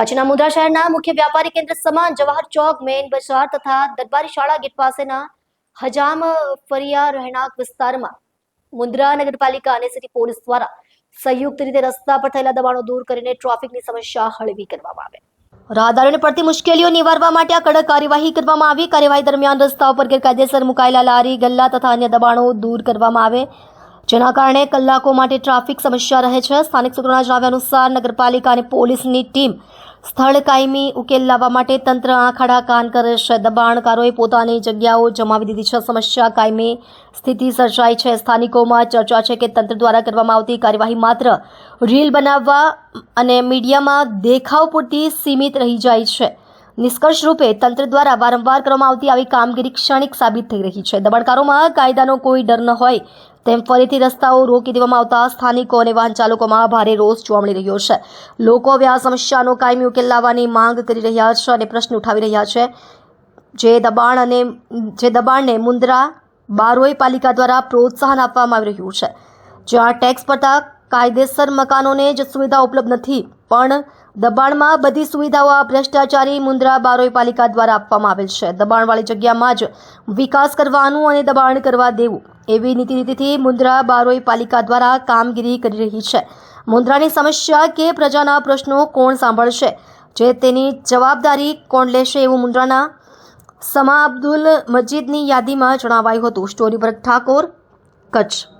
કચ્છના મુદ્રા શહેરના મુખ્ય વ્યાપારી કેન્દ્ર સમાન જવાહર ચોક, મેઇન બજાર તથા દરબારી શાળા ગેટ પાસેના હજામ ફરિયા રહેણાંક વિસ્તારમાં મુન્દ્રા નગરપાલિકા અને સિટી પોલીસ દ્વારા સંયુક્ત રીતે રસ્તા પર થયેલા દબાણો દૂર કરીને ટ્રાફિકની સમસ્યા હળવી કરવામાં આવે. રાહદારીઓને પડતી મુશ્કેલીઓ નિવારવા માટે આ કડક કાર્યવાહી કરવામાં આવી. કાર્યવાહી દરમિયાન રસ્તા ઉપર ગેરકાયદેસર મુકાયેલા લારી, ગલ્લા તથા અન્ય દબાણો દૂર કરવામાં આવે. જેના કારણે કલાકો માટે ટ્રાફિક સમસ્યા રહે છે. સ્થાનિક સૂત્રોના જણાવ્યા અનુસાર નગરપાલિકા અને પોલીસની ટીમ સ્થળ કાયમી ઉકેલ લાવવા માટે તંત્ર આંખાડા કાન કરે છે દબાણકારોએ પોતાની જગ્યાઓ જમાવી દીધી છે. સમસ્યા કાયમી સ્થિતિ સર્જાઈ છે. સ્થાનિકોમાં ચર્ચા છે કે તંત્ર દ્વારા કરવામાં આવતી કાર્યવાહી માત્ર રીલ બનાવવા અને મીડિયામાં દેખાવ પૂરતી સીમિત રહી જાય છે. નિષ્કર્ષ રૂપે તંત્ર દ્વારા વારંવાર કરવામાં આવતી આવી કામગીરી ક્ષણિક સાબિત થઈ રહી છે. દબાણકારોમાં કાયદાનો કોઈ ડર ન હોય તેમ ફરીથી રસ્તાઓ રોકી દેવામાં આવતા સ્થાનિકો અને વાહન ચાલકોમાં ભારે રોષ જોવા મળી રહ્યો છે. લોકો હવે આ સમસ્યાનો કાયમી ઉકેલ લાવવાની માંગ કરી રહ્યા છે અને પ્રશ્ન ઉઠાવી રહ્યા છે. જે દબાણ અને જે દબાણને મુન્દ્રા બારોઈ પાલિકા દ્વારા પ્રોત્સાહન આપવામાં આવી રહ્યું છે. જ્યાં ટેક્સ પડતા કાયદેસર મકાનોને જ સુવિધા ઉપલબ્ધ નથી, પણ દબાણમાં બધી સુવિધાઓ આ ભ્રષ્ટાચારી મુન્દ્રા બારોઈ પાલિકા દ્વારા આપવામાં આવેલ છે. દબાણવાળી જગ્યામાં જ વિકાસ કરવાનું અને દબાણ કરવા દેવું એવી નીતિ નીતિથી મુન્દ્રા બારોઈ પાલિકા દ્વારા કામગીરી કરી રહી છે. મુન્દ્રાની સમસ્યા કે પ્રજાના પ્રશ્નો કોણ સાંભળશે? જે તેની જવાબદારી કોણ લેશે એવું મુન્દ્રાના સમા અબ્દુલ મજીદની યાદીમાં જણાવાયું હતું. સ્ટોરી પર ઠાકોર, કચ્છ.